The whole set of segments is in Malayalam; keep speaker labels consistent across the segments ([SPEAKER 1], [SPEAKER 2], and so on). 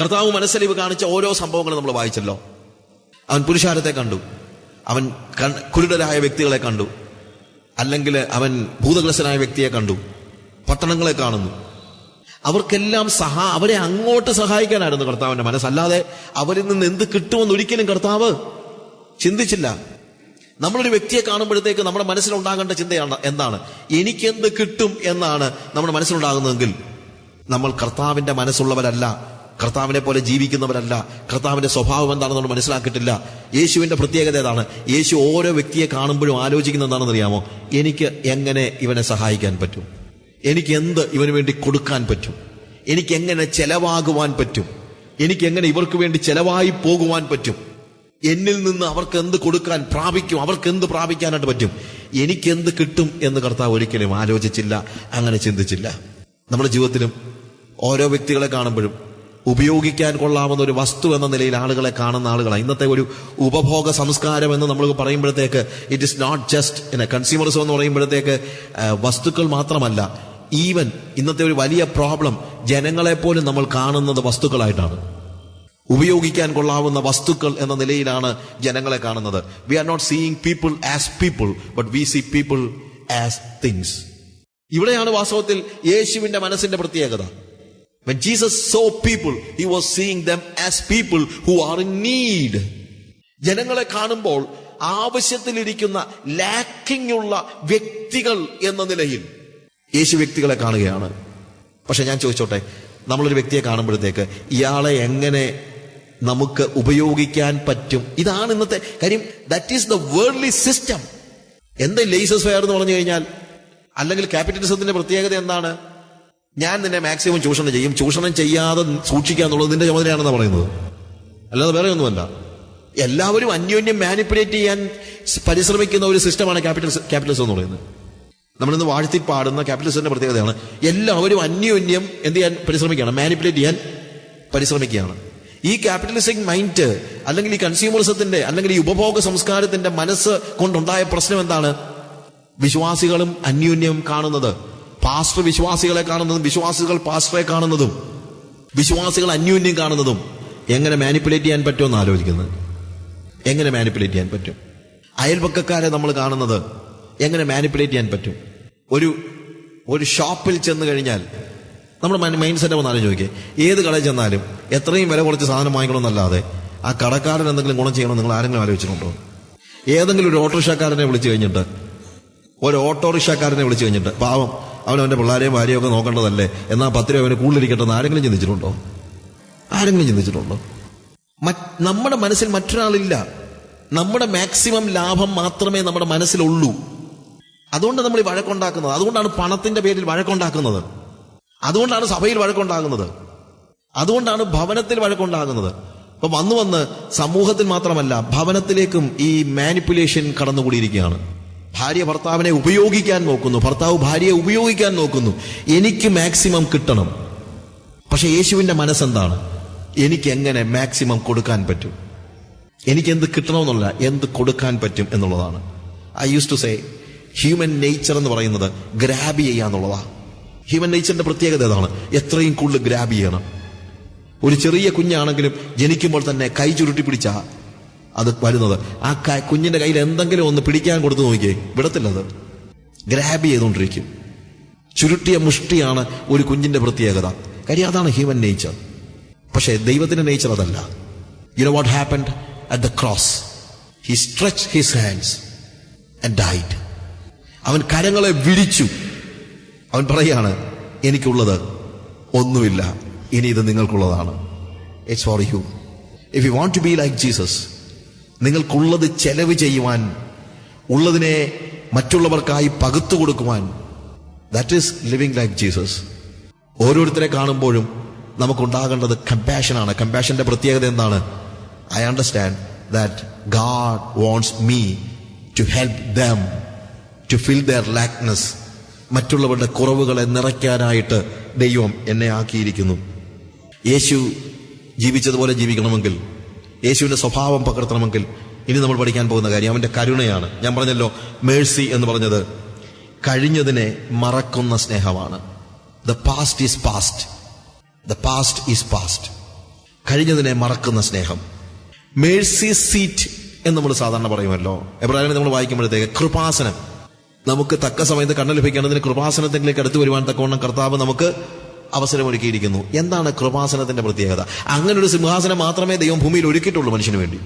[SPEAKER 1] കർത്താവ് മനസ്സലിവ് കാണിച്ച ഓരോ സംഭവങ്ങളും നമ്മൾ വായിച്ചല്ലോ. അവൻ പുരുഷാരത്തെ കണ്ടു. അവൻ കുരുടരായ വ്യക്തികളെ കണ്ടു. അല്ലെങ്കിൽ അവൻ ഭൂതഗ്രസ്തനായ വ്യക്തിയെ കണ്ടു. പട്ടണങ്ങളെ കാണുന്നു. അവർക്കെല്ലാം സഹാ അവരെ അങ്ങോട്ട് സഹായിക്കാനായിരുന്നു കർത്താവിന്റെ മനസ്സല്ലാതെ അവരിൽ നിന്ന് എന്ത് കിട്ടുമെന്ന് ഒരിക്കലും കർത്താവ് ചിന്തിച്ചില്ല. നമ്മളൊരു വ്യക്തിയെ കാണുമ്പോഴത്തേക്ക് നമ്മുടെ മനസ്സിലുണ്ടാകേണ്ട ചിന്തയാണ് എന്താണ്? എനിക്കെന്ത് കിട്ടും എന്നാണ് നമ്മുടെ മനസ്സിലുണ്ടാകുന്നതെങ്കിൽ നമ്മൾ കർത്താവിന്റെ മനസ്സുള്ളവരല്ല. കർത്താവിനെ പോലെ ജീവിക്കുന്നവരല്ല. കർത്താവിന്റെ സ്വഭാവം എന്താണെന്ന് നമ്മൾ മനസ്സിലാക്കിയിട്ടില്ല. യേശുവിന്റെ പ്രത്യേകത ഏതാണ്? യേശു ഓരോ വ്യക്തിയെ കാണുമ്പോഴും ആലോചിക്കുന്നത് എന്താണെന്ന് അറിയാമോ എനിക്ക് എങ്ങനെ ഇവനെ സഹായിക്കാൻ പറ്റും? എനിക്ക് എന്ത് ഇവന് വേണ്ടി കൊടുക്കാൻ പറ്റും? എനിക്ക് എങ്ങനെ ചെലവാകുവാൻ പറ്റും? എനിക്ക് എങ്ങനെ ഇവർക്ക് വേണ്ടി ചെലവായി പോകുവാൻ പറ്റും? എന്നിൽ നിന്ന് അവർക്ക് എന്ത് കൊടുക്കാൻ പ്രാപിക്കും? അവർക്ക് എന്ത് പ്രാപിക്കാനായിട്ട് പറ്റും? എനിക്ക് എന്ത് കിട്ടും എന്ന് കർത്താവ് ഒരിക്കലും ആലോചിച്ചില്ല അങ്ങനെ ചിന്തിച്ചില്ല. നമ്മുടെ ജീവിതത്തിലും ഓരോ വ്യക്തികളെ കാണുമ്പോഴും ഉപയോഗിക്കാൻ കൊള്ളാവുന്ന ഒരു വസ്തു എന്ന നിലയിൽ ആളുകളെ കാണുന്ന ആളുകളാണ്. ഇന്നത്തെ ഒരു ഉപഭോഗ സംസ്കാരം എന്ന് നമ്മൾ പറയുമ്പോഴത്തേക്ക് it is not just in a consumerism എന്ന് പറയുമ്പോഴത്തേക്ക് വസ്തുക്കൾ മാത്രമല്ല ഈവൻ ഇന്നത്തെ ഒരു വലിയ പ്രോബ്ലം ജനങ്ങളെ പോലും നമ്മൾ കാണുന്നത് വസ്തുക്കളായിട്ടാണ്. ഉപയോഗിക്കാൻ കൊള്ളാവുന്ന വസ്തുക്കൾ എന്ന നിലയിലാണ് ജനങ്ങളെ കാണുന്നത്. We are not seeing people as people but we see people as things ഇവിടെയാണ് വാസ്തവത്തിൽ യേശുവിന്റെ മനസ്സിന്റെ പ്രത്യേകത. When Jesus saw people, he was seeing them as people who are in need. ജനങ്ങളെ കാണുമ്പോൾ ആവശ്യത്തിലിരിക്കുന്ന ലാക്കിംഗ് ഉള്ള വ്യക്തികൾ എന്ന നിലയിൽ യേശു വ്യക്തികളെ കാണുകയാണ്. പക്ഷെ ഞാൻ ചോദിച്ചോട്ടെ നമ്മളൊരു വ്യക്തിയെ കാണുമ്പോഴത്തേക്ക് ഇയാളെ എങ്ങനെ നമുക്ക് ഉപയോഗിക്കാൻ പറ്റും? ഇതാണ് ഇന്നത്തെ കാര്യം. That is the worldly system എന്താ ലേസസ് ഫെയർ എന്ന് പറഞ്ഞു കഴിഞ്ഞാൽ അല്ലെങ്കിൽ ക്യാപിറ്റലിസത്തിന്റെ പ്രത്യേകത എന്താണ്? ഞാൻ നിന്നെ മാക്സിമം ചൂഷണം ചെയ്യും. ചൂഷണം ചെയ്യാതെ സൂക്ഷിക്കുക എന്നുള്ളത് നിന്റെ ചുമതലയാണെന്ന് പറയുന്നത്. അല്ലാതെ വേറെ ഒന്നുമല്ല. എല്ലാവരും അന്യോന്യം മാനിപ്പുലേറ്റ് ചെയ്യാൻ പരിശ്രമിക്കുന്ന ഒരു സിസ്റ്റമാണ് ക്യാപിറ്റൽ ക്യാപിറ്റലിസം എന്ന് പറയുന്നത്. നമ്മളിന്ന് വാഴ്ത്തി പാടുന്ന ക്യാപിറ്റലിസത്തിന്റെ പ്രത്യേകതയാണ് എല്ലാവരും അന്യോന്യം എന്ത് ചെയ്യാൻ പരിശ്രമിക്കുകയാണ്? മാനിപ്പുലേറ്റ് ചെയ്യാൻ പരിശ്രമിക്കുകയാണ്. ഈ ക്യാപിറ്റലിസ്റ്റിക് മൈൻഡ് അല്ലെങ്കിൽ ഈ കൺസ്യൂമറിസത്തിന്റെ അല്ലെങ്കിൽ ഈ ഉപഭോഗ സംസ്കാരത്തിന്റെ മനസ്സ് കൊണ്ടുണ്ടായ പ്രശ്നം എന്താണ്? വിശ്വാസികളും അന്യോന്യം കാണുന്നത്. പാസ്റ്റർ വിശ്വാസികളെ കാണുന്നതും വിശ്വാസികൾ പാസ്റ്ററെ കാണുന്നതും വിശ്വാസികൾ അന്യോന്യം കാണുന്നതും എങ്ങനെ മാനിപ്പുലേറ്റ് ചെയ്യാൻ പറ്റുമെന്ന് ആലോചിക്കുന്നത്? എങ്ങനെ മാനിപ്പുലേറ്റ് ചെയ്യാൻ പറ്റും? അയൽപക്കക്കാരെ നമ്മൾ കാണുന്നത് എങ്ങനെ മാനിപ്പുലേറ്റ് ചെയ്യാൻ പറ്റും? ഒരു ഒരു ഷോപ്പിൽ ചെന്ന് കഴിഞ്ഞാൽ നമ്മൾ മൈൻഡ് സെറ്റ് വന്നാലും ചോദിക്കുക ഏത് കടയിൽ ചെന്നാലും എത്രയും വില കുറച്ച് സാധനം വാങ്ങിക്കണമെന്നല്ലാതെ ആ കടക്കാരൻ എന്തെങ്കിലും ഗുണം ചെയ്യണം നിങ്ങൾ ആരെങ്കിലും ആലോചിച്ചിട്ടുണ്ടോ? ഏതെങ്കിലും ഒരു ഓട്ടോറിക്ഷക്കാരനെ വിളിച്ചു കഴിഞ്ഞിട്ട് ഒരു ഓട്ടോറിക്ഷക്കാരനെ വിളിച്ചു കഴിഞ്ഞിട്ട് പാവം അവൻ അവന്റെ പിള്ളേരെയും ഭാര്യയും ഒക്കെ നോക്കേണ്ടതല്ലേ? എന്നാൽ പത്ത് രൂപ അവന് കൂടുതലിരിക്കട്ടെ എന്ന് ആരെങ്കിലും ചിന്തിച്ചിട്ടുണ്ടോ? ആരെങ്കിലും ചിന്തിച്ചിട്ടുണ്ടോ? നമ്മുടെ മനസ്സിൽ മറ്റൊരാളില്ല. നമ്മുടെ മാക്സിമം ലാഭം മാത്രമേ നമ്മുടെ മനസ്സിലുള്ളൂ. അതുകൊണ്ട് നമ്മൾ ഈ വഴക്കുണ്ടാക്കുന്നത്. അതുകൊണ്ടാണ് പണത്തിന്റെ പേരിൽ വഴക്കുണ്ടാക്കുന്നത്. അതുകൊണ്ടാണ് സഭയിൽ വഴക്കുണ്ടാകുന്നത്. അതുകൊണ്ടാണ് ഭവനത്തിൽ വഴക്കുണ്ടാകുന്നത്. അപ്പൊ വന്നു വന്ന് സമൂഹത്തിൽ മാത്രമല്ല ഭവനത്തിലേക്കും ഈ മാനിപ്പുലേഷൻ കടന്നുകൂടിയിരിക്കുകയാണ്. ഭാര്യ ഭർത്താവിനെ ഉപയോഗിക്കാൻ നോക്കുന്നു. ഭർത്താവ് ഭാര്യയെ ഉപയോഗിക്കാൻ നോക്കുന്നു. എനിക്ക് മാക്സിമം കിട്ടണം. പക്ഷെ യേശുവിന്റെ മനസ്സെന്താണ്? എനിക്ക് എങ്ങനെ മാക്സിമം കൊടുക്കാൻ പറ്റും? എനിക്ക് എന്ത് കിട്ടണമെന്നുള്ള എന്ത് കൊടുക്കാൻ പറ്റും എന്നുള്ളതാണ്. I use to say human nature എന്ന് പറയുന്നത് ഗ്രാബ് ചെയ്യുക എന്നുള്ളതാണ് ഹ്യൂമൻ നേച്ചറിന്റെ പ്രത്യേകത ഏതാണ്? എത്രയും കൂടുതൽ ഗ്രാബ് ചെയ്യണം. ഒരു ചെറിയ കുഞ്ഞാണെങ്കിലും ജനിക്കുമ്പോൾ തന്നെ കൈ ചുരുട്ടി പിടിച്ചാ അത് വരുന്നത്. ആ കുഞ്ഞിന്റെ കയ്യിൽ എന്തെങ്കിലും ഒന്ന് പിടിക്കാൻ കൊടുത്തു നോക്കിയേ. വിടത്തില്ലത് ഗ്രാബ് ചെയ്തുകൊണ്ടിരിക്കും. ചുരുട്ടിയ മുഷ്ടിയാണ് ഒരു കുഞ്ഞിന്റെ പ്രത്യേകത. കാര്യം അതാണ് ഹ്യൂമൻ നേച്ചർ പക്ഷേ ദൈവത്തിന്റെ നേച്ചർ അതല്ല. You know what happened at the cross he stretch his hands and died അവൻ കരങ്ങളെ വിരിച്ചു. അവൻ പറയാണ് എനിക്കുള്ളത് ഒന്നുമില്ല. ഇനി ഇത് നിങ്ങൾക്കുള്ളതാണ്. It's for you if you want to be like Jesus നിങ്ങൾക്കുള്ളത് ചെലവ് ചെയ്യുവാൻ ഉള്ളതിനെ മറ്റുള്ളവർക്കായി പകുത്തു കൊടുക്കുവാൻ. That is living life Jesus ഓരോരുത്തരെ കാണുമ്പോഴും നമുക്കുണ്ടാകേണ്ടത് കമ്പാഷനാണ് കമ്പാഷന്റെ പ്രത്യേകത എന്താണ്? I understand that God wants me to help them to fill their lackness മറ്റുള്ളവരുടെ കുറവുകളെ നിറയ്ക്കാനായിട്ട് ദൈവം എന്നെ ആക്കിയിരിക്കുന്നു. യേശു ജീവിച്ചതുപോലെ ജീവിക്കണമെങ്കിൽ യേശുവിന്റെ സ്വഭാവം പകർത്തണമെങ്കിൽ ഇനി നമ്മൾ പഠിക്കാൻ പോകുന്ന കാര്യം അവന്റെ കരുണയാണ്. ഞാൻ പറഞ്ഞല്ലോ മേഴ്സി എന്ന് പറഞ്ഞത് കഴിഞ്ഞതിനെ മറക്കുന്ന സ്നേഹമാണ്. The past is past the past is past കഴിഞ്ഞതിനെ മറക്കുന്ന സ്നേഹം. മേഴ്സി സീറ്റ് എന്ന് നമ്മൾ സാധാരണ പറയുമല്ലോ. എബ്രാഹിം നമ്മൾ വായിക്കുമ്പോഴത്തേക്ക് കൃപാസനം. നമുക്ക് തക്ക സമയത്ത് കണ്ണ് ലഭിക്കേണ്ടതിന് കൃപാസനത്തിലേക്ക് അടുത്ത് വരുവാൻ തക്കവണ്ണം കർത്താവ് നമുക്ക് അവസരമൊരുക്കിയിരിക്കുന്നു. എന്താണ് കൃപാസനത്തിന്റെ പ്രത്യേകത? അങ്ങനെ ഒരു സിംഹാസനം മാത്രമേ ദൈവം ഭൂമിയിൽ ഒരുക്കിയിട്ടുള്ളൂ മനുഷ്യന് വേണ്ടി.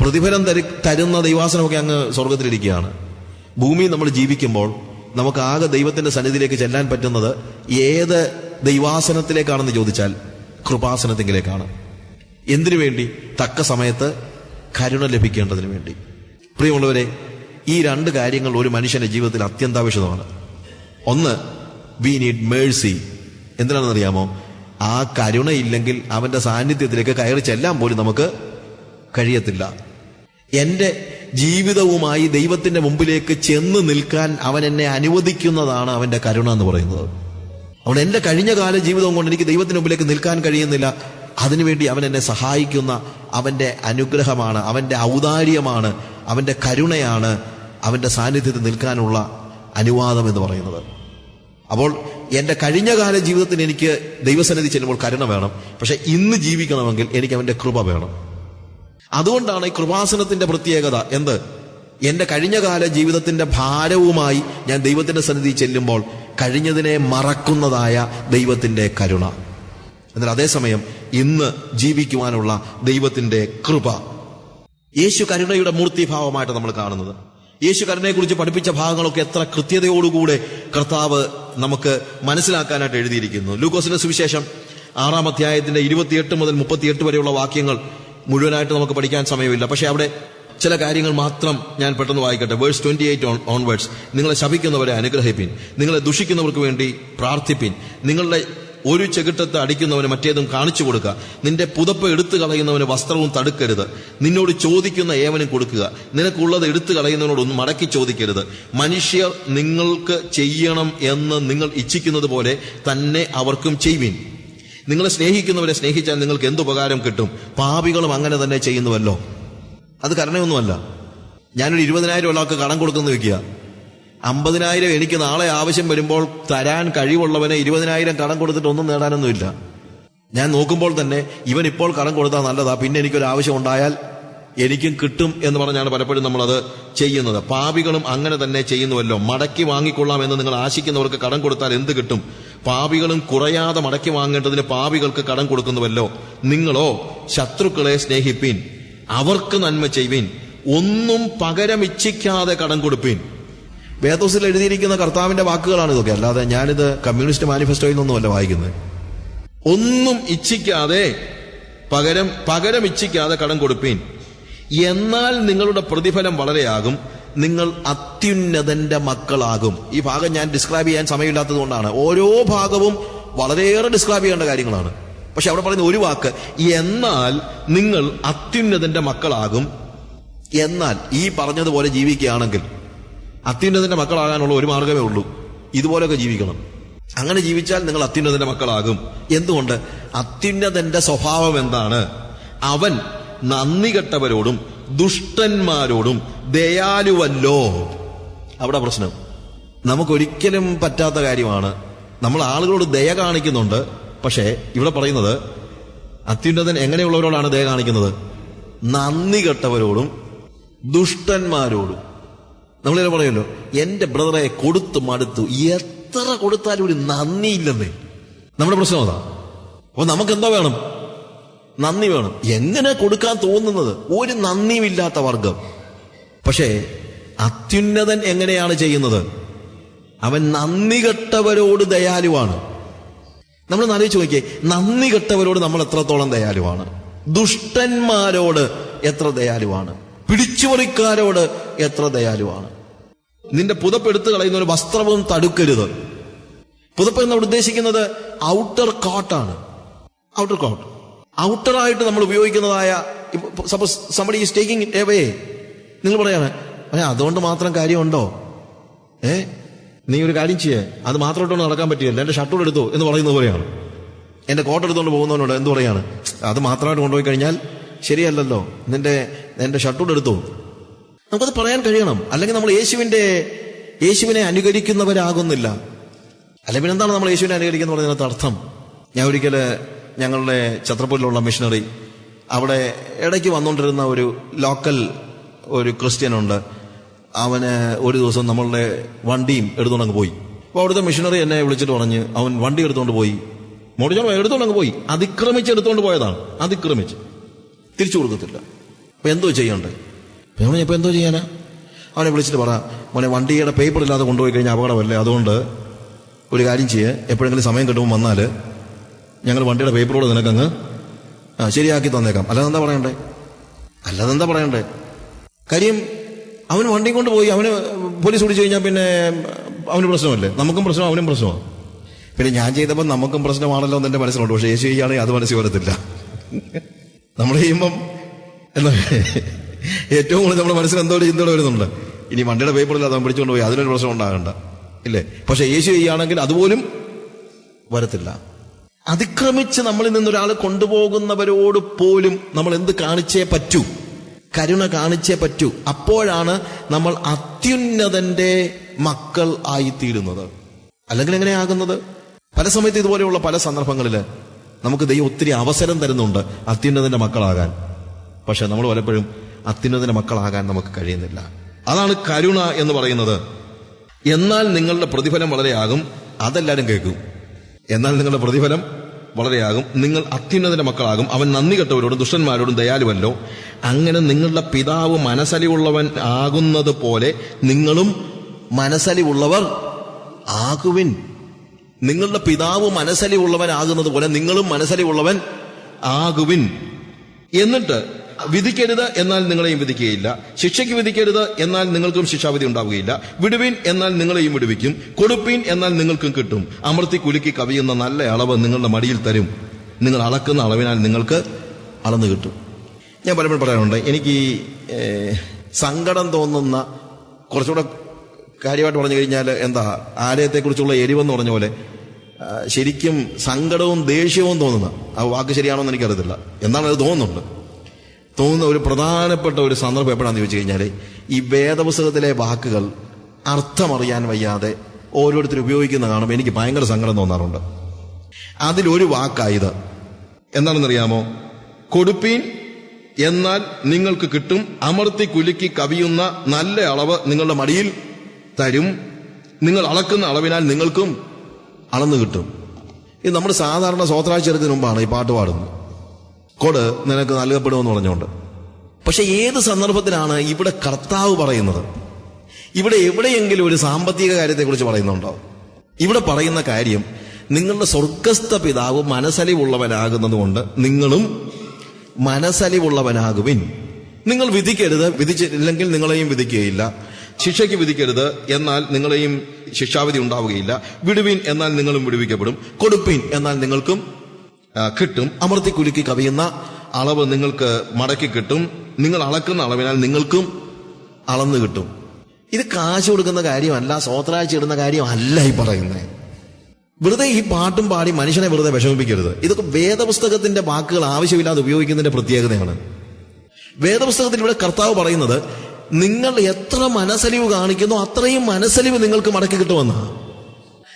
[SPEAKER 1] പ്രതിഫലം തരു തരുന്ന ദൈവാസനമൊക്കെ അങ്ങ് സ്വർഗത്തിലിരിക്കുകയാണ് ഭൂമിയിൽ നമ്മൾ ജീവിക്കുമ്പോൾ നമുക്ക് ആകെ ദൈവത്തിന്റെ സന്നിധിയിലേക്ക് ചെല്ലാൻ പറ്റുന്നത് ഏത് ദൈവാസനത്തിലേക്കാണെന്ന് ചോദിച്ചാൽ കൃപാസനത്തിലേക്കാണ് എന്തിനു വേണ്ടി? തക്ക സമയത്ത് കരുണ ലഭിക്കേണ്ടതിന് വേണ്ടി. പ്രിയമുള്ളവരെ ഈ രണ്ട് കാര്യങ്ങൾ ഒരു മനുഷ്യന്റെ ജീവിതത്തിൽ അത്യന്താപേക്ഷിതമാണ്. ഒന്ന് വി നീഡ് മേഴ്സി എന്തിനാണെന്ന് അറിയാമോ ആ കരുണയില്ലെങ്കിൽ അവന്റെ സാന്നിധ്യത്തിലേക്ക് കയറി ചെല്ലാൻ പോലും നമുക്ക് കഴിയത്തില്ല. എന്റെ ജീവിതവുമായി ദൈവത്തിന്റെ മുമ്പിലേക്ക് ചെന്ന് നിൽക്കാൻ അവൻ എന്നെ അനുവദിക്കുന്നതാണ് അവന്റെ കരുണ എന്ന് പറയുന്നത്. അവൻ എന്റെ കഴിഞ്ഞ കാല ജീവിതം കൊണ്ട് എനിക്ക് ദൈവത്തിന്റെ മുമ്പിലേക്ക് നിൽക്കാൻ കഴിയുന്നില്ല. അതിനുവേണ്ടി അവൻ എന്നെ സഹായിക്കുന്ന അവന്റെ അനുഗ്രഹമാണ് അവന്റെ ഔദാര്യമാണ് അവന്റെ കരുണയാണ് അവന്റെ സാന്നിധ്യത്തിൽ നിൽക്കാനുള്ള അനുവാദം എന്ന് പറയുന്നത്. അപ്പോൾ എന്റെ കഴിഞ്ഞകാല ജീവിതത്തിന് എനിക്ക് ദൈവസന്നിധി ചെല്ലുമ്പോൾ കരുണ വേണം. പക്ഷെ ഇന്ന് ജീവിക്കണമെങ്കിൽ എനിക്ക് അവന്റെ കൃപ വേണം. അതുകൊണ്ടാണ് ഈ കൃപാസനത്തിന്റെ പ്രത്യേകത. എന്ത്? എന്റെ കഴിഞ്ഞകാല ജീവിതത്തിന്റെ ഭാരവുമായി ഞാൻ ദൈവത്തിന്റെ സന്നിധി ചെല്ലുമ്പോൾ കഴിഞ്ഞതിനെ മറക്കുന്നതായ ദൈവത്തിന്റെ കരുണ. എന്നാൽ അതേസമയം ഇന്ന് ജീവിക്കുവാനുള്ള ദൈവത്തിന്റെ കൃപ. യേശു കരുണയുടെ മൂർത്തിഭാവമായിട്ട് നമ്മൾ കാണുന്നത്. യേശു കരുണയെക്കുറിച്ച് പഠിപ്പിച്ച ഭാഗങ്ങളൊക്കെ എത്ര കൃത്യതയോടുകൂടെ കർത്താവ് നമുക്ക് മനസ്സിലാക്കാനായിട്ട് എഴുതിയിരിക്കുന്നു. ലൂക്കോസിന്റെ സുവിശേഷം ആറാം അധ്യായത്തിന്റെ ഇരുപത്തിയെട്ട് മുതൽ മുപ്പത്തിയെട്ട് വരെയുള്ള വാക്യങ്ങൾ മുഴുവനായിട്ട് നമുക്ക് പഠിക്കാൻ സമയമില്ല. പക്ഷെ അവിടെ ചില കാര്യങ്ങൾ മാത്രം ഞാൻ പെട്ടെന്ന് വായിക്കട്ടെ. Verse twenty eight on onwards നിങ്ങളെ ശപിക്കുന്നവരെ അനുഗ്രഹിപ്പിൻ. നിങ്ങളെ ദുഷിക്കുന്നവർക്ക് വേണ്ടി പ്രാർത്ഥിപ്പിൻ. നിങ്ങളുടെ ഒരു ചെകിട്ടത്ത് അടിക്കുന്നവന് മറ്റേതും കാണിച്ചു കൊടുക്കുക. നിന്റെ പുതപ്പ് എടുത്തു കളയുന്നവന് വസ്ത്രവും തടുക്കരുത്. നിന്നോട് ചോദിക്കുന്ന ഏവനും കൊടുക്കുക. നിനക്കുള്ളത് എടുത്തു കളയുന്നവനോടൊന്നും മടക്കി ചോദിക്കരുത്. മനുഷ്യർ നിങ്ങൾക്ക് ചെയ്യണം എന്ന് നിങ്ങൾ ഇച്ഛിക്കുന്നത് പോലെ തന്നെ അവർക്കും ചെയ്യുവിൻ. നിങ്ങളെ സ്നേഹിക്കുന്നവരെ സ്നേഹിച്ചാൽ നിങ്ങൾക്ക് എന്ത് ഉപകാരം കിട്ടും? പാപികളും അങ്ങനെ തന്നെ ചെയ്യുന്നുവല്ലോ. അത് കാരണമൊന്നുമല്ല ഞാനൊരു ഇരുപതിനായിരം ഒരാൾക്ക് കടം കൊടുക്കുന്നു വെക്കുക അമ്പതിനായിരം എനിക്ക് നാളെ ആവശ്യം വരുമ്പോൾ തരാൻ കഴിവുള്ളവനെ ഇരുപതിനായിരം കടം കൊടുത്തിട്ട് ഒന്നും നേടാനൊന്നുമില്ല. ഞാൻ നോക്കുമ്പോൾ തന്നെ ഇവൻ ഇപ്പോൾ കടം കൊടുത്താൽ നല്ലതാ. പിന്നെ എനിക്കൊരു ആവശ്യം ഉണ്ടായാൽ എനിക്കും കിട്ടും എന്ന് പറഞ്ഞാണ് പലപ്പോഴും നമ്മളത് ചെയ്യുന്നത്. പാപികളും അങ്ങനെ തന്നെ ചെയ്യുന്നുവല്ലോ. മടക്കി വാങ്ങിക്കൊള്ളാം എന്ന് നിങ്ങൾ ആശിക്കുന്നവർക്ക് കടം കൊടുത്താൽ എന്ത് കിട്ടും? പാപികളും കുറയാതെ മടക്കി വാങ്ങേണ്ടതിന് പാപികൾക്ക് കടം കൊടുക്കുന്നുവല്ലോ. നിങ്ങളോ ശത്രുക്കളെ സ്നേഹിപ്പീൻ. അവർക്ക് നന്മ ചെയ്യുവീൻ ഒന്നും പകരം ഇച്ഛിക്കാതെ കടം കൊടുപ്പീൻ. വേദോസിൽ എഴുതിയിരിക്കുന്ന കർത്താവിന്റെ വാക്കുകളാണ് ഇതൊക്കെ. അല്ലാതെ ഞാനിത് കമ്മ്യൂണിസ്റ്റ് മാനിഫെസ്റ്റോയിൽ നിന്നുമല്ല വായിക്കുന്നത്. ഒന്നും ഇച്ഛിക്കാതെ പകരം പകരം ഇച്ഛിക്കാതെ കടം കൊടുപ്പീൻ. എന്നാൽ നിങ്ങളുടെ പ്രതിഫലം വളരെയാകും. നിങ്ങൾ അത്യുന്നതന്റെ മക്കളാകും. ഈ ഭാഗം ഞാൻ ഡിസ്ക്രൈബ് ചെയ്യാൻ സമയമില്ലാത്തത് കൊണ്ടാണ്. ഓരോ ഭാഗവും വളരെയേറെ ഡിസ്ക്രൈബ് ചെയ്യേണ്ട കാര്യങ്ങളാണ്. പക്ഷെ അവിടെ പറയുന്ന ഒരു വാക്ക് എന്നാൽ നിങ്ങൾ അത്യുന്നതന്റെ മക്കളാകും. എന്നാൽ ഈ പറഞ്ഞതുപോലെ ജീവിക്കുകയാണെങ്കിൽ അത്യുന്നതന്റെ മക്കളാകാനുള്ള ഒരു മാർഗമേ ഉള്ളൂ. ഇതുപോലെയൊക്കെ ജീവിക്കണം. അങ്ങനെ ജീവിച്ചാൽ നിങ്ങൾ അത്യുന്നതന്റെ മക്കളാകും. എന്തുകൊണ്ട്? അത്യുന്നതന്റെ സ്വഭാവം എന്താണ്? അവൻ നന്ദി കെട്ടവരോടും ദുഷ്ടന്മാരോടും ദയാലുവല്ലോ. അവിടെ പ്രശ്നം. നമുക്കൊരിക്കലും പറ്റാത്ത കാര്യമാണ്. നമ്മൾ ആളുകളോട് ദയ കാണിക്കുന്നുണ്ട്. പക്ഷേ ഇവിടെ പറയുന്നത് അത്യുന്നതൻ എങ്ങനെയുള്ളവരോടാണ് ദയ കാണിക്കുന്നത്? നന്ദി കെട്ടവരോടും ദുഷ്ടന്മാരോടും. നമ്മളിങ്ങനെ പറയുമല്ലോ എന്റെ ബ്രദറെ കൊടുത്തു മടുത്തു. എത്ര കൊടുത്താലും ഒരു നന്ദിയില്ലെന്നേ. നമ്മുടെ പ്രശ്നം അതാ. അപ്പൊ നമുക്ക് എന്താ വേണം? നന്ദി വേണം. എങ്ങനെ കൊടുക്കാൻ തോന്നുന്നത്? ഒരു നന്ദിയുമില്ലാത്ത വർഗം. പക്ഷേ അത്യുന്നതൻ എങ്ങനെയാണ് ചെയ്യുന്നത്? അവൻ നന്ദി കെട്ടവരോട് ദയാലുവാണ്. നമ്മൾ ആലോചിച്ച് നോക്കിയേ നന്ദി കെട്ടവരോട് നമ്മൾ എത്രത്തോളം ദയാലുവാണ്? ദുഷ്ടന്മാരോട് എത്ര ദയാലുവാണ്? പിടിച്ചുപറിക്കാരോട് എത്ര ദയാലുവാണ്. നിന്റെ പുതപ്പെടുത്ത് കളയുന്ന ഒരു വസ്ത്രവും തടുക്കരുത്. പുതപ്പ് എന്ന് അവിടെ ഉദ്ദേശിക്കുന്നത് ഔട്ടർ കോട്ടാണ്. Outer coat. ഔട്ടറായിട്ട് നമ്മൾ ഉപയോഗിക്കുന്നതായ suppose somebody is taking it away നിങ്ങൾ പറയാണ് "ഏ, അതുകൊണ്ട് മാത്രം കാര്യമുണ്ടോ? ഏ? നീ ഒരു കാര്യം ചെയ്യേ. അത് മാത്രമായിട്ടൊന്നും നടക്കാൻ പറ്റില്ല. എന്റെ ഷർട്ടൂടെ എടുത്തു എന്ന് പറയുന്നത് പോലെയാണ്. എന്റെ കോട്ട് എടുത്തുകൊണ്ട് പോകുന്നവനോട് എന്ത് പറയാണ് അത് മാത്രമായിട്ട് കൊണ്ടുപോയി കഴിഞ്ഞാൽ ശരിയല്ലല്ലോ. നിന്റെ എന്റെ ഷർട്ടൂടെ എടുത്തോ. നമുക്കത് പറയാൻ കഴിയണം. അല്ലെങ്കിൽ നമ്മൾ യേശുവിന്റെ യേശുവിനെ അനുകരിക്കുന്നവരാകുന്നില്ല. അല്ലെ പിന്നെ എന്താണ് നമ്മൾ യേശുവിനെ അനുകരിക്കുന്ന പറയുന്നത് അർത്ഥം? ഞാൻ ഒരിക്കൽ ഞങ്ങളുടെ ഛത്രപ്പൂരിലുള്ള മിഷനറി അവിടെ ഇടയ്ക്ക് വന്നുകൊണ്ടിരുന്ന ഒരു ലോക്കൽ ഒരു ക്രിസ്ത്യൻ ഉണ്ട് അവന് ഒരു ദിവസം നമ്മളുടെ വണ്ടിയും എടുത്തുകൊണ്ടങ്ങ് പോയി. അപ്പോൾ അവിടുത്തെ മിഷണറി എന്നെ വിളിച്ചിട്ട് പറഞ്ഞ് അവൻ വണ്ടി എടുത്തുകൊണ്ട് പോയി. മോടിച്ചോണ്ട് എടുത്തുകൊണ്ടങ്ങ് പോയി. അതിക്രമിച്ച് എടുത്തുകൊണ്ട് പോയതാണ്. അതിക്രമിച്ച്. തിരിച്ചു കൊടുക്കത്തില്ല. അപ്പൊ എന്തോ ചെയ്യണ്ട്. ഞാൻ ഇപ്പൊ എന്തോ ചെയ്യാനാ? അവനെ വിളിച്ചിട്ട് പറ മോനെ വണ്ടിയുടെ പേപ്പർ ഇല്ലാതെ കൊണ്ടുപോയി കഴിഞ്ഞാൽ അപകടമല്ലേ? അതുകൊണ്ട് ഒരു കാര്യം ചെയ്യേ എപ്പോഴെങ്കിലും സമയം കിട്ടുമ്പോൾ വന്നാൽ ഞങ്ങൾ വണ്ടിയുടെ പേപ്പറോട് നിനക്കങ്ങ് ആ ശരിയാക്കി തന്നേക്കാം. അല്ലാതെ എന്താ പറയണ്ടേ? അല്ലാതെ എന്താ പറയണ്ടേ? കാര്യം അവന് വണ്ടി കൊണ്ട് പോയി അവന് പോലീസ് പിടിച്ചു കഴിഞ്ഞാൽ പിന്നെ അവന് പ്രശ്നമല്ലേ? നമുക്കും പ്രശ്നം അവനും പ്രശ്നമാണ് പിന്നെ ഞാൻ ചെയ്തപ്പോൾ നമുക്കും പ്രശ്നമാണല്ലോ എന്ന് എന്റെ മനസ്സിലുണ്ട്. പക്ഷേ യേശു ചെയ്യുകയാണെങ്കിൽ അത് മനസ്സിൽ വരത്തില്ല. നമ്മൾ ചെയ്യുമ്പം എന്താ ഏറ്റവും കൂടുതൽ നമ്മുടെ മനസ്സിൽ എന്തോ ചിന്തകൾ വരുന്നുണ്ട്. ഇനി വണ്ടിയുടെ പേപ്പറില്ലാതെ അവൻ പിടിച്ചുകൊണ്ട് പോയി അതിനൊരു പ്രശ്നം ഉണ്ടാകണ്ട. ഇല്ലേ? പക്ഷെ യേശു ചെയ്യുകയാണെങ്കിൽ അതുപോലും വരത്തില്ല. അതിക്രമിച്ച് നമ്മളിൽ നിന്ന് ഒരാൾ കൊണ്ടുപോകുന്നവരോട് പോലും നമ്മൾ എന്ത് കാണിച്ചേ പറ്റൂ? കരുണ കാണിച്ചേ പറ്റൂ? അപ്പോഴാണ് നമ്മൾ അത്യുന്നതന്റെ മക്കൾ ആയിത്തീരുന്നത്. അല്ലെങ്കിൽ എങ്ങനെയാകുന്നത്? പല സമയത്ത് ഇതുപോലെയുള്ള പല സന്ദർഭങ്ങളിൽ നമുക്ക് ദൈവം ഒത്തിരി അവസരം തരുന്നുണ്ട് അത്യുന്നതന്റെ മക്കളാകാൻ. പക്ഷെ നമ്മൾ പലപ്പോഴും അത്യുന്നതിന്റെ മക്കളാകാൻ നമുക്ക് കഴിയുന്നില്ല. അതാണ് കരുണ എന്ന് പറയുന്നത്. എന്നാൽ നിങ്ങളുടെ പ്രതിഫലം വളരെയാകും അതെല്ലാവരും കേൾക്കും. എന്നാൽ നിങ്ങളുടെ പ്രതിഫലം വളരെയാകും നിങ്ങൾ അത്യുന്നതിന്റെ മക്കളാകും അവൻ നന്ദി കെട്ടവരോടും ദുഷ്ടന്മാരോടും ദയാലുവല്ലോ. അങ്ങനെ നിങ്ങളുടെ പിതാവ് മനസ്സലിവുള്ളവൻ ആകുന്നത് പോലെ നിങ്ങളും മനസ്സലിവുള്ളവർ ആകുവിൻ. നിങ്ങളുടെ പിതാവ് മനസ്സലിവുള്ളവൻ ആകുന്നത് പോലെ നിങ്ങളും മനസ്സലിവുള്ളവൻ ആകുവിൻ. എന്നിട്ട് വിധിക്കരുത് എന്നാൽ നിങ്ങളെയും വിധിക്കുകയില്ല. ശിക്ഷയ്ക്ക് വിധിക്കരുത് എന്നാൽ നിങ്ങൾക്കും ശിക്ഷാവിധി ഉണ്ടാവുകയില്ല. വിടുവിൻ എന്നാൽ നിങ്ങളെയും വിടുവിക്കും. കൊടുപ്പീൻ എന്നാൽ നിങ്ങൾക്കും കിട്ടും. അമർത്തി കുലുക്കി കവിയുന്ന നല്ല അളവ് നിങ്ങളുടെ മടിയിൽ തരും. നിങ്ങൾ അളക്കുന്ന അളവിനാൽ നിങ്ങൾക്ക് അളന്നു കിട്ടും. ഞാൻ പലപ്പോഴും പറയാറുണ്ട് എനിക്ക് സങ്കടം തോന്നുന്ന കുറച്ചുകൂടെ കാര്യമായിട്ട് പറഞ്ഞു കഴിഞ്ഞാൽ എന്താ ആലയത്തെക്കുറിച്ചുള്ള എരിവെന്ന് പറഞ്ഞ പോലെ ശരിക്കും സങ്കടവും ദേഷ്യവും തോന്നുന്ന ആ വാക്ക് ശരിയാണോ എന്ന് എനിക്കറിയത്തില്ല. എന്നാണ് അത് തോന്നുന്നുണ്ട്. തോന്നുന്ന ഒരു പ്രധാനപ്പെട്ട ഒരു സന്ദർഭം എപ്പോഴാണെന്ന് ചോദിച്ചു കഴിഞ്ഞാൽ ഈ വേദപുസ്തകത്തിലെ വാക്കുകൾ അർത്ഥമറിയാൻ വയ്യാതെ ഓരോരുത്തർ ഉപയോഗിക്കുന്ന കാണുമ്പോൾ എനിക്ക് ഭയങ്കര സങ്കടം തോന്നാറുണ്ട്. അതിലൊരു വാക്കായത് എന്താണെന്നറിയാമോ? കൊടുപ്പീൻ എന്നാൽ നിങ്ങൾക്ക് കിട്ടും അമർത്തി കുലുക്കി കവിയുന്ന നല്ല അളവ് നിങ്ങളുടെ മടിയിൽ തരും. നിങ്ങൾ അളക്കുന്ന അളവിനാൽ നിങ്ങൾക്കും അളന്നു കിട്ടും. ഇത് നമ്മുടെ സാധാരണ സ്വോത്രാശ്ചര്യത്തിന് മുമ്പാണ് ഈ പാട്ട് പാടുന്നത്. കൊട് നിനക്ക് നൽകപ്പെടുമെന്ന് പറഞ്ഞുകൊണ്ട്. പക്ഷെ ഏത് സന്ദർഭത്തിലാണ് ഇവിടെ കർത്താവ് പറയുന്നത്? ഇവിടെ എവിടെയെങ്കിലും ഒരു സാമ്പത്തിക കാര്യത്തെക്കുറിച്ച് പറയുന്നുണ്ടോ? ഇവിടെ പറയുന്ന കാര്യം നിങ്ങളുടെ സ്വർഗസ്ഥ പിതാവ് മനസ്സലിവുള്ളവനാകുന്നത് കൊണ്ട് നിങ്ങളും മനസ്സലിവുള്ളവനാകുവിൻ. നിങ്ങൾ വിധിക്കരുത് വിധിച്ചില്ലെങ്കിൽ നിങ്ങളെയും വിധിക്കുകയില്ല. ശിക്ഷയ്ക്ക് വിധിക്കരുത് എന്നാൽ നിങ്ങളെയും ശിക്ഷാവിധി ഉണ്ടാവുകയില്ല. വിടുവിൻ എന്നാൽ നിങ്ങളും വിടുവിക്കപ്പെടും. കൊടുപ്പിൻ എന്നാൽ നിങ്ങൾക്കും കിട്ടും. അമർത്തി കുലുക്കി കവിയുന്ന അളവ് നിങ്ങൾക്ക് മടക്കി കിട്ടും. നിങ്ങൾ അളക്കുന്ന അളവിനാൽ നിങ്ങൾക്കും അളന്നു കിട്ടും. ഇത് കാശ് കൊടുക്കുന്ന കാര്യമല്ല സോത്രാഴ്ച ഇടുന്ന കാര്യമല്ല ഈ പറയുന്നത് വെറുതെ ഈ പാട്ടും പാടി മനുഷ്യനെ വെറുതെ വിഷമിപ്പിക്കരുത്. ഇതൊക്കെ വേദപുസ്തകത്തിന്റെ വാക്കുകൾ ആവശ്യമില്ലാതെ ഉപയോഗിക്കുന്നതിന്റെ പ്രത്യേകതയാണ്. വേദപുസ്തകത്തിൽ ഇവിടെ കർത്താവ് പറയുന്നത് നിങ്ങൾ എത്ര മനസ്സലിവ് കാണിക്കുന്നു അത്രയും മനസ്സലിവ് നിങ്ങൾക്ക് മടക്കി കിട്ടുമെന്നാ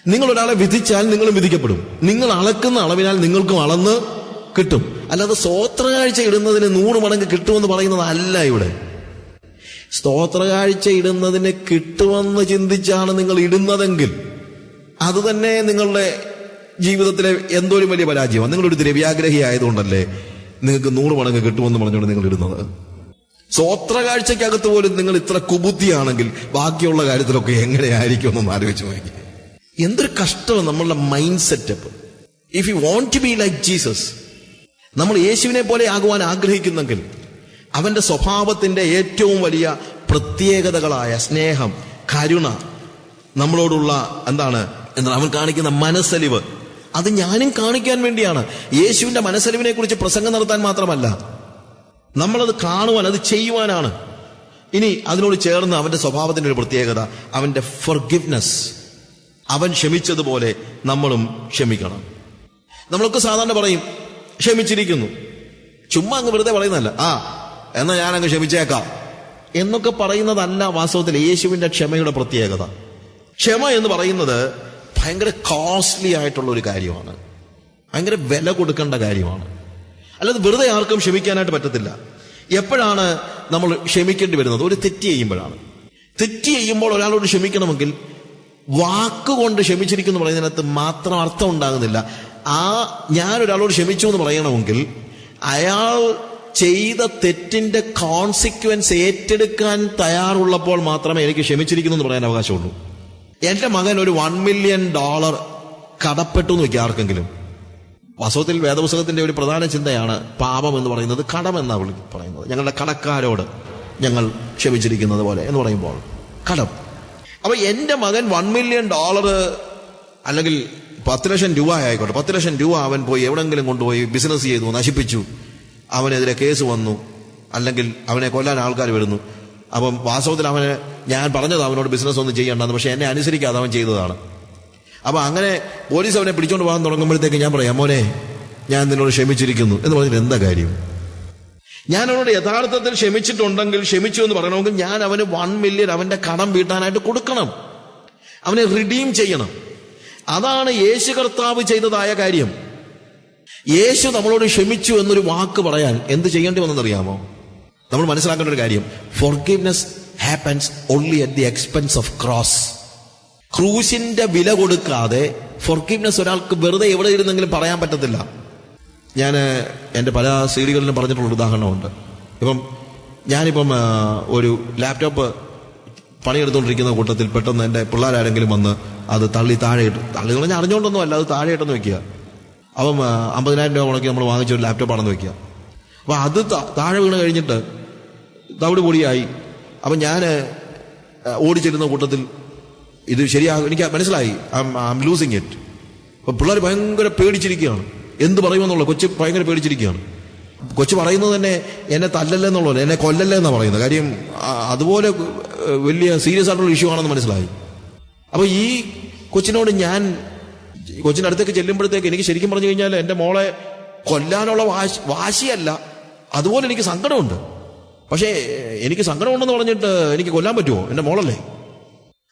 [SPEAKER 1] നിങ്ങൾ ഒരാളെ വിധിച്ചാൽ നിങ്ങളും വിധിക്കപ്പെടും. നിങ്ങൾ അളക്കുന്ന അളവിനാൽ നിങ്ങൾക്കും അളന്ന് കിട്ടും. അല്ലാതെ സ്തോത്രകാഴ്ച ഇടുന്നതിന് നൂറ് മടങ്ങ് കിട്ടുമെന്ന് പറയുന്നത് ഇവിടെ. സ്തോത്രകാഴ്ച ഇടുന്നതിന് കിട്ടുമെന്ന് ചിന്തിച്ചാണ് നിങ്ങൾ ഇടുന്നതെങ്കിൽ അത് തന്നെ നിങ്ങളുടെ ജീവിതത്തിലെ എന്തോ ഒരു വലിയ പരാജയമാണ്. നിങ്ങളൊരു ദ്രവ്യാഗ്രഹി ആയതുകൊണ്ടല്ലേ നിങ്ങൾക്ക് നൂറ് മടങ്ങ് കിട്ടുമെന്ന് പറഞ്ഞുകൊണ്ട് നിങ്ങൾ ഇടുന്നത്? സ്വോത്രകാഴ്ചക്കകത്ത് പോലും നിങ്ങൾ ഇത്ര കുബുദ്ധിയാണെങ്കിൽ ബാക്കിയുള്ള കാര്യത്തിലൊക്കെ എങ്ങനെയായിരിക്കും എന്നൊന്ന് ആലോചിച്ച് നോക്കി എന്തൊരു കഷ്ടമാണ് നമ്മളുടെ mind setup if you want to be like Jesus നമ്മൾ യേശുവിനെ പോലെ ആകുവാൻ ആഗ്രഹിക്കുന്നെങ്കിൽ അവന്റെ സ്വഭാവത്തിന്റെ ഏറ്റവും വലിയ പ്രത്യേകതകളായ സ്നേഹം കരുണ നമ്മളോടുള്ള എന്താണ് എന്താണ് അവൻ കാണിക്കുന്ന മനസ്സലിവ് അത് ഞാനും കാണിക്കാൻ വേണ്ടിയാണ്. യേശുവിന്റെ മനസ്സലിവിനെ കുറിച്ച് പ്രസംഗം നടത്താൻ മാത്രമല്ല നമ്മളത് കാണുവാൻ അത് ചെയ്യുവാനാണ്. ഇനി അതിനോട് ചേർന്ന് അവന്റെ സ്വഭാവത്തിന്റെ ഒരു പ്രത്യേകത അവന്റെ ഫൊർഗിവ്നെസ് അവൻ ക്ഷമിച്ചതുപോലെ നമ്മളും ക്ഷമിക്കണം. നമ്മളൊക്കെ സാധാരണ പറയും ക്ഷമിച്ചിരിക്കുന്നു. ചുമ്മാ അങ്ങ് വെറുതെ പറയുന്നതല്ല. ആ എന്നാ ഞാൻ അങ്ങ് ക്ഷമിച്ചേക്കാം. എന്നൊക്കെ പറയുന്നതല്ല വാസ്തവത്തിൽ യേശുവിന്റെ ക്ഷമയുടെ പ്രത്യേകത. ക്ഷമ എന്ന് പറയുന്നത് ഭയങ്കര കോസ്റ്റ്ലി ആയിട്ടുള്ള ഒരു കാര്യമാണ്. ഭയങ്കര വില കൊടുക്കേണ്ട കാര്യമാണ്. അല്ലാതെ വെറുതെ ആർക്കും ക്ഷമിക്കാനായിട്ട് പറ്റത്തില്ല. എപ്പോഴാണ് നമ്മൾ ക്ഷമിക്കേണ്ടി വരുന്നത്? ഒരു തെറ്റ് ചെയ്യുമ്പോഴാണ്. തെറ്റ് ചെയ്യുമ്പോൾ ഒരാളോട് ക്ഷമിക്കണമെങ്കിൽ വാക്കുകൊണ്ട് ക്ഷമിച്ചിരിക്കുന്നു പറയുന്നതിനകത്ത് മാത്രം അർത്ഥം ഉണ്ടാകുന്നില്ല. ആ ഞാൻ ഒരാളോട് ക്ഷമിച്ചു എന്ന് പറയണമെങ്കിൽ അയാൾ ചെയ്ത തെറ്റിന്റെ കോൺസിക്വൻസ് ഏറ്റെടുക്കാൻ തയ്യാറുള്ളപ്പോൾ മാത്രമേ എനിക്ക് ക്ഷമിച്ചിരിക്കുന്നു എന്ന് പറയാൻ അവകാശമുള്ളൂ. എന്റെ മകൻ ഒരു വൺ മില്യൺ ഡോളർ കടപ്പെട്ടു എന്ന് വെക്കുക ആർക്കെങ്കിലും. വാസ്തവത്തിൽ വേദപുസ്തകത്തിന്റെ ഒരു പ്രധാന ചിന്തയാണ് പാപം എന്ന് പറയുന്നത് കടം എന്നാണ് വിളി പറയുന്നത്. ഞങ്ങളുടെ കടക്കാരോട് ഞങ്ങൾ ക്ഷമിച്ചിരിക്കുന്നത് പോലെ എന്ന് പറയുമ്പോൾ കടം. അപ്പൊ എന്റെ മകൻ വൺ മില്യൺ ഡോളർ അല്ലെങ്കിൽ പത്ത് ലക്ഷം രൂപ ആയിക്കോട്ടെ. പത്ത് ലക്ഷം രൂപ അവൻ പോയി എവിടെങ്കിലും കൊണ്ടുപോയി ബിസിനസ് ചെയ്തു നശിപ്പിച്ചു. അവനെതിരെ കേസ് വന്നു. അല്ലെങ്കിൽ അവനെ കൊല്ലാൻ ആൾക്കാർ വരുന്നു. അപ്പം വാസ്തവത്തിൽ അവന് ഞാൻ പറഞ്ഞത് അവനോട് ബിസിനസ് ഒന്നും ചെയ്യണ്ടെന്ന്. പക്ഷെ എന്നെ അനുസരിക്കാതെ അവൻ ചെയ്തതാണ്. അപ്പൊ അങ്ങനെ പോലീസ് അവനെ പിടിച്ചുകൊണ്ട് പോകാൻ തുടങ്ങുമ്പോഴത്തേക്ക് ഞാൻ പറയാം മോനെ ഞാൻ നിന്നോട് ക്ഷമിച്ചിരിക്കുന്നു. എന്ന് പറഞ്ഞിട്ട് എന്താ കാര്യം? ഞാൻ അവനോട് യഥാർത്ഥത്തിൽ ക്ഷമിച്ചിട്ടുണ്ടെങ്കിൽ ക്ഷമിച്ചു എന്ന് പറയണമെങ്കിൽ ഞാൻ അവന് വൺ മില്യൺ അവന്റെ കടം വീട്ടാനായിട്ട് കൊടുക്കണം. അവനെ റിഡീം ചെയ്യണം. അതാണ് യേശു കർത്താവ് ചെയ്തതായ കാര്യം. യേശു നമ്മളോട് ക്ഷമിച്ചു എന്നൊരു വാക്ക് പറയാൻ എന്ത് ചെയ്യേണ്ടി വന്നെന്നറിയാമോ? നമ്മൾ മനസ്സിലാക്കേണ്ട ഒരു കാര്യം. Forgiveness happens only at the expense of cross ക്രൂസിന്റെ വില കൊടുക്കാതെ ഫോർഗിവ്നെസ് ഒരാൾക്ക് വെറുതെ എവിടെ ഇരുന്നെങ്കിലും പറയാൻ പറ്റത്തില്ല. ഞാൻ എന്റെ പല സീഡികളിലും പറഞ്ഞിട്ടുള്ള ഉദാഹരണമുണ്ട്. ഇപ്പം ഞാനിപ്പം ഒരു ലാപ്ടോപ്പ് പണിയെടുത്തുകൊണ്ടിരിക്കുന്ന കൂട്ടത്തിൽ പെട്ടെന്ന് എന്റെ പിള്ളേരാരെങ്കിലും വന്ന് അത് തള്ളി താഴെ ഇട്ട് തള്ളി എന്ന് അറിഞ്ഞുകൊണ്ടൊന്നും അല്ല അത് താഴെ ഇട്ടെന്ന് വെക്കുക. അപ്പം അമ്പതിനായിരം രൂപ മുടക്കി നമ്മൾ വാങ്ങിച്ച ഒരു ലാപ്ടോപ്പാണെന്ന് വെക്കുക. അപ്പം അത് താഴെ വീണ് കഴിഞ്ഞിട്ട് തവിട് പൊടിയായി. അപ്പം ഞാൻ ഓടിച്ചിരുന്ന കൂട്ടത്തിൽ ഇത് ശരിയാകും എനിക്ക് മനസ്സിലായി. ഐ ആം ലൂസിങ് ഇറ്റ് അപ്പം പിള്ളേർ ഭയങ്കര പേടിച്ചിരിക്കുകയാണ്. എന്ത് പറയുമെന്നുള്ള കൊച്ചു ഭയങ്കര പേടിച്ചിരിക്കുകയാണ്. കൊച്ചു പറയുന്നത് തന്നെ എന്നെ തല്ലല്ലേ എന്നുള്ളത് എന്നെ കൊല്ലല്ലേ എന്നാണ് പറയുന്നത്. കാര്യം അതുപോലെ വലിയ സീരിയസ് ആയിട്ടുള്ള ഇഷ്യൂ ആണെന്ന് മനസ്സിലായി. അപ്പൊ ഈ കൊച്ചിനോട് ഞാൻ കൊച്ചിന്റെ അടുത്തേക്ക് ചെല്ലുമ്പോഴത്തേക്ക് എനിക്ക് ശരിക്കും പറഞ്ഞു കഴിഞ്ഞാൽ എന്റെ മോളെ കൊല്ലാനുള്ള വാശി വാശിയല്ല. അതുപോലെ എനിക്ക് സങ്കടമുണ്ട്. പക്ഷേ എനിക്ക് സങ്കടമുണ്ടെന്ന് പറഞ്ഞിട്ട് എനിക്ക് കൊല്ലാൻ പറ്റുമോ? എന്റെ മോളല്ലേ.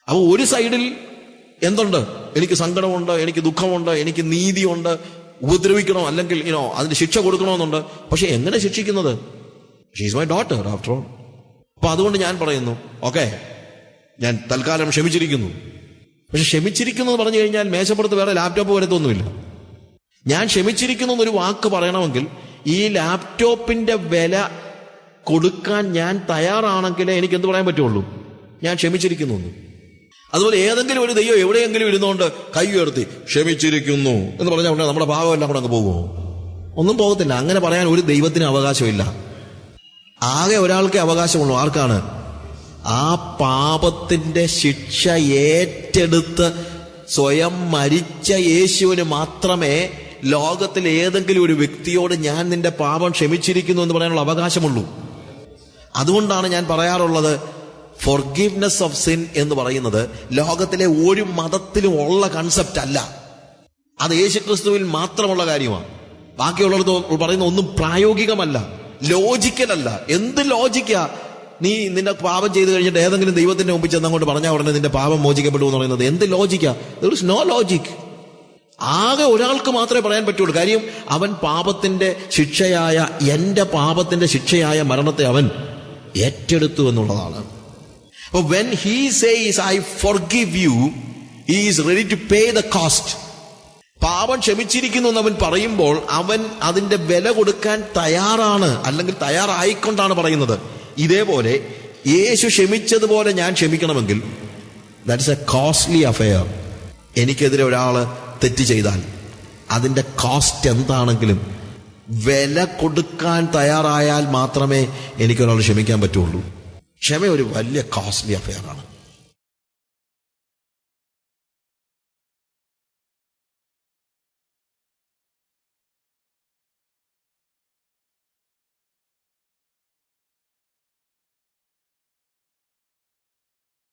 [SPEAKER 1] അപ്പൊ ഒരു സൈഡിൽ എന്തുണ്ട്? എനിക്ക് സങ്കടമുണ്ട് എനിക്ക് ദുഃഖമുണ്ട് എനിക്ക് നീതിയുണ്ട് ഉപദ്രവിക്കണം? അല്ലെങ്കിൽ ഇനോ അതിന് ശിക്ഷ കൊടുക്കണമെന്നുണ്ട് പക്ഷെ എങ്ങനെ ശിക്ഷിക്കുന്നത്? She's my daughter after all അപ്പൊ അതുകൊണ്ട് ഞാൻ പറയുന്നു ഓക്കെ ഞാൻ തൽക്കാലം ക്ഷമിച്ചിരിക്കുന്നു. പക്ഷെ ക്ഷമിച്ചിരിക്കുന്നു എന്ന് പറഞ്ഞു കഴിഞ്ഞാൽ മേശപ്പുറത്ത് വേറെ ലാപ്ടോപ്പ് വരത്തൊന്നുമില്ല. ഞാൻ ക്ഷമിച്ചിരിക്കുന്നു എന്നൊരു വാക്ക് പറയണമെങ്കിൽ ഈ ലാപ്ടോപ്പിന്റെ വില കൊടുക്കാൻ ഞാൻ തയ്യാറാണെങ്കിലേ എനിക്ക് എന്ത് പറയാൻ പറ്റുള്ളൂ? ഞാൻ ക്ഷമിച്ചിരിക്കുന്നു. അതുപോലെ ഏതെങ്കിലും ഒരു ദൈവം എവിടെയെങ്കിലും ഇരുന്നുകൊണ്ട് കൈ ഉയർത്തി ക്ഷമിച്ചിരിക്കുന്നു എന്ന് പറഞ്ഞാൽ ഉടനെ നമ്മുടെ ഭാവമെല്ലാം കൂടെ അങ്ങ് പോകുമോ ഒന്നും പോകത്തില്ല. അങ്ങനെ പറയാൻ ഒരു ദൈവത്തിന് അവകാശമില്ല. ആകെ ഒരാൾക്കേ അവകാശമുള്ളൂ. ആർക്കാണ്? ആ പാപത്തിന്റെ ശിക്ഷ ഏറ്റെടുത്ത് സ്വയം മരിച്ച യേശുവിന് മാത്രമേ ലോകത്തിൽ ഏതെങ്കിലും ഒരു വ്യക്തിയോട് ഞാൻ നിന്റെ പാപം ക്ഷമിച്ചിരിക്കുന്നു എന്ന് പറയാനുള്ള അവകാശമുള്ളൂ. അതുകൊണ്ടാണ് ഞാൻ പറയാറുള്ളത് ഫോർഗിവ്നെസ് ഓഫ് സിൻ എന്ന് പറയുന്നത് ലോകത്തിലെ ഒരു മതത്തിലും ഉള്ള കൺസെപ്റ്റ് അല്ല. അത് യേശുക്രിസ്തുവിൽ മാത്രമുള്ള കാര്യമാണ്. ബാക്കിയുള്ളവർ പറയുന്ന ഒന്നും പ്രായോഗികമല്ല ലോജിക്കലല്ല എന്ത് ലോജിക്കാ നീ നിന്റെ പാപം ചെയ്തു കഴിഞ്ഞിട്ട് ഏതെങ്കിലും ദൈവത്തിന്റെ മുമ്പിൽ ചെന്നങ്ങോട്ട് പറഞ്ഞാൽ ഉടനെ നിന്റെ പാപം മോചിക്കപ്പെടുമെന്ന് പറയുന്നത് എന്ത് ലോജിക്കാ ഇസ് നോ ലോജിക് ആകെ ഒരാൾക്ക് മാത്രമേ പറയാൻ പറ്റുള്ളൂ. കാര്യം അവൻ പാപത്തിന്റെ ശിക്ഷയായ എന്റെ പാപത്തിന്റെ ശിക്ഷയായ മരണത്തെ അവൻ ഏറ്റെടുത്തു എന്നുള്ളതാണ്. അപ്പൊ when he says I forgive you is ready to pay the cost പാപം ക്ഷമിച്ചിരിക്കുന്നു എന്ന് അവൻ പറയുമ്പോൾ അവൻ അതിന്റെ വില കൊടുക്കാൻ തയ്യാറാണ് അല്ലെങ്കിൽ തയ്യാറായിക്കൊണ്ടാണ് പറയുന്നത്. ഇതേപോലെ യേശു ക്ഷമിച്ചതുപോലെ ഞാൻ ക്ഷമിക്കണമെങ്കിൽ ദാറ്റ്സ് എ കോസ്റ്റ്ലി അഫെയർ എനിക്കെതിരെ ഒരാൾ തെറ്റ് ചെയ്താൽ അതിന്റെ കോസ്റ്റ് എന്താണെങ്കിലും വില കൊടുക്കാൻ തയ്യാറായാൽ മാത്രമേ എനിക്കൊരാൾ ക്ഷമിക്കാൻ പറ്റുള്ളൂ. ക്ഷമ ഒരു വലിയ കോസ്റ്റ്ലി അഫെയറാണ്